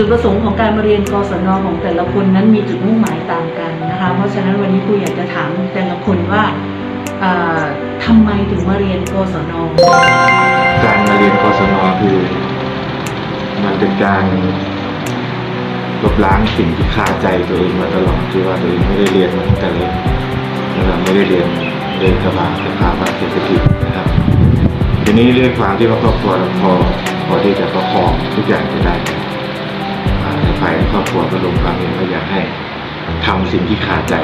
จุดประสงค์ของการมาเรียนกศนของแต่ละคนนั้นมีจุดมุ่งหมายต่างกันนะคะ เพราะฉะนั้นวันนี้ครูอยากจะถามแต่ละคนว่าเอ่อทำไมถึงมาเรียนกศน การมาเรียนกศนคือ มันเป็นการลบล้างสิ่งที่คาใจตัวเองมาตลอดที่ว่าตัวเองไม่ได้เรียนมาตั้งแต่เล็กนะครับไม่ได้เรียนเรียนสภาสภาวะเศรษฐกิจนะครับทีนี้เรื่องความที่ว่าครอบครัวเราพอพอที่จะประคองทุกอย่างจะได้ ฝ่ายครอบครัวก็ลงความเห็นว่าอยากให้ทำสิ่งที่คาดใจ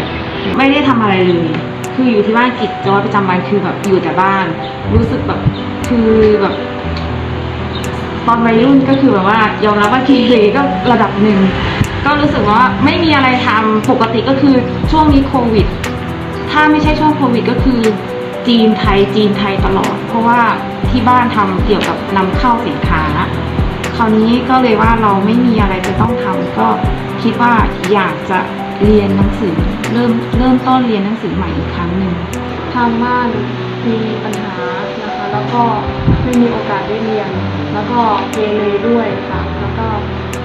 ไม่ได้ทำอะไรเลย คืออยู่ที่บ้านกิจวัตรประจำวันคือแบบอยู่แต่บ้าน รู้สึกแบบคือแบบ ตอนวัยรุ่นก็คือแบบว่ายอมรับว่าเกเรก็ระดับหนึ่ง ก็รู้สึกว่าไม่มีอะไรทำปกติก็คือช่วงนี้โควิด ถ้าไม่ใช่ช่วงโควิดก็คือ จีนไทยจีนไทยตลอด เพราะว่าที่บ้านทำเกี่ยวกับนำเข้าสินค้า คราวนี้ก็เลยว่าเราไม่มีอะไรจะต้องทำก็คิดว่าอยากจะเรียนหนังสือเริ่มเริ่มต้นเรียนหนังสือใหม่อีกครั้งหนึ่งทางบ้านมีปัญหานะคะ แล้วก็ไม่มีโอกาสได้เรียน แล้วก็เกเรด้วยค่ะ แล้วก็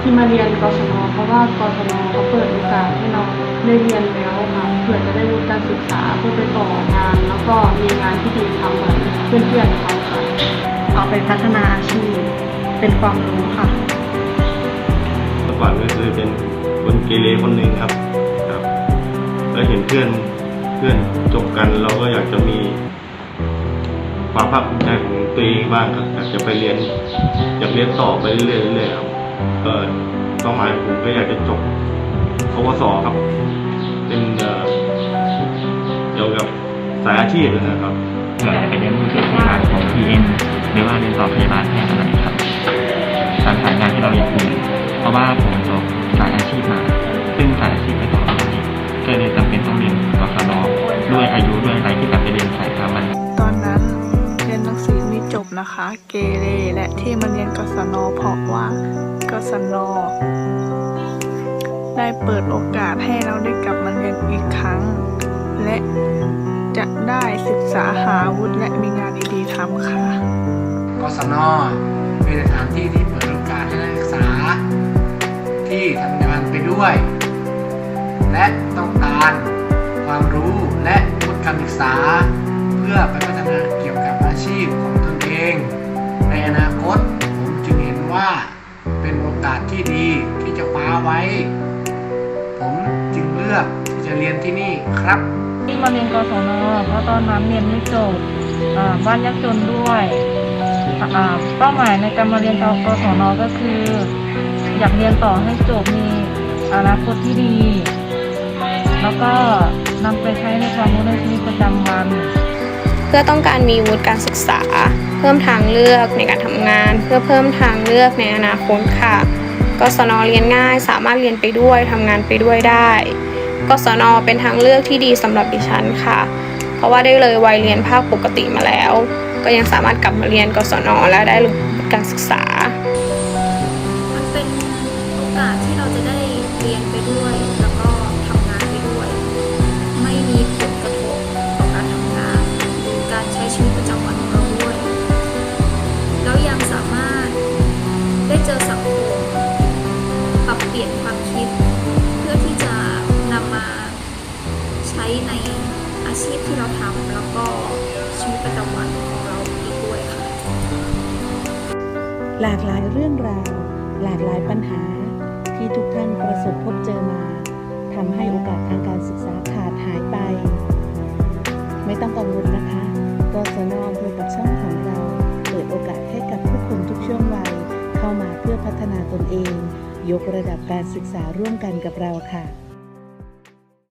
ที่มาเรียนกศนเพราะว่ากศนเขาเปิดโอกาสให้เราได้เรียนแล้วค่ะเผื่อจะได้วุฒิการศึกษาเพื่อไปต่องาน แล้วก็มีงานที่ดีทำเหมือนเพื่อนๆเขาค่ะเอาไปพัฒนาอาชีพ เป็นความรู้ค่ะเมื่อก่อนก็คือเป็นคนเกเรคนหนึ่งครับครับแล้วเห็นเพื่อนเพื่อนจบกันเราก็อยากจะมีความภาคภูมิใจของตัวเองบ้างครับอยากจะไปเรียนอยากเรียนต่อไปเรื่อยๆเรื่อยๆครับก็เป้าหมายผมก็อยากจะจบปวสครับ เป็นเอ่อเกี่ยวกับสายอาชีพนะครับเผื่อจะไปเรียนรู้เกี่ยวกับงานของ PM หรือว่าเรียนต่อพยาบาลแพทย์อะไรครับ ตามสายงานที่เราอยากเรียนเพราะว่าผมจบสายอาชีพมา ซึ่งสายอาชีพไปต่อไม่ได้ก็เลยจำเป็นต้องเรียนกศนด้วยอายุด้วยอะไรที่แบบไปเรียนสายสามัญตอนนั้นเรียนหนังสือไม่จบนะคะ เกเรและที่มาเรียนกศนเพราะว่ากศนได้เปิดโอกาสให้เราได้กลับมาเรียนอีกครั้ง และจะได้ศึกษาหาวุฒิและมีงานดีๆทำค่ะกศน เป็นสถานที่ที่เปิดโอกาสให้นักศึกษา ที่ทำงานไปด้วย และต้องการความรู้และวุฒิการศึกษา เพื่อไปพัฒนาเกี่ยวกับอาชีพของตนเอง ในอนาคตผมจึงเห็นว่าเป็นโอกาสที่ดีที่จะคว้าไว้ ผมจึงเลือกที่จะเรียนที่นี่ครับที่มาเรียนกศนเพราะตอนนั้นเรียนไม่จบบ้านยากจนด้วย เป้าหมายในการมาเรียนกศนก็คือ อยากเรียนต่อให้จบมีอนาคตที่ดี แล้วก็นำไปใช้ในความรู้ในชีวิตประจำวัน เพื่อต้องการมีวุฒิการศึกษา เพิ่มทางเลือกในการทำงาน เพื่อเพิ่มทางเลือกในอนาคตค่ะกศนเรียนง่ายสามารถเรียนไปด้วยทำงานไปด้วยได้กศนเป็นทางเลือกที่ดีสำหรับดิฉันค่ะ เพราะว่าได้เลยวัยเรียนภาคปกติมาแล้ว ก็ยังสามารถกลับมาเรียนกศนและได้การศึกษา มันเป็นโอกาสที่เราจะได้เรียนไปด้วย ชีพที่เราทำแล้วก็ชีวิตประจำวันของเราอีกด้วยค่ะ หลากหลายเรื่องราว หลากหลายปัญหาที่ทุกท่านประสบพบเจอมาทำให้โอกาสทางการศึกษาขาดหายไป ไม่ต้องกังวลนะคะกศนอำเภอปักช่องของเรา เปิดโอกาสให้กับทุกคนทุกช่วงวัย เข้ามาเพื่อพัฒนาตนเอง ยกระดับการศึกษาร่วมกันกับเราค่ะ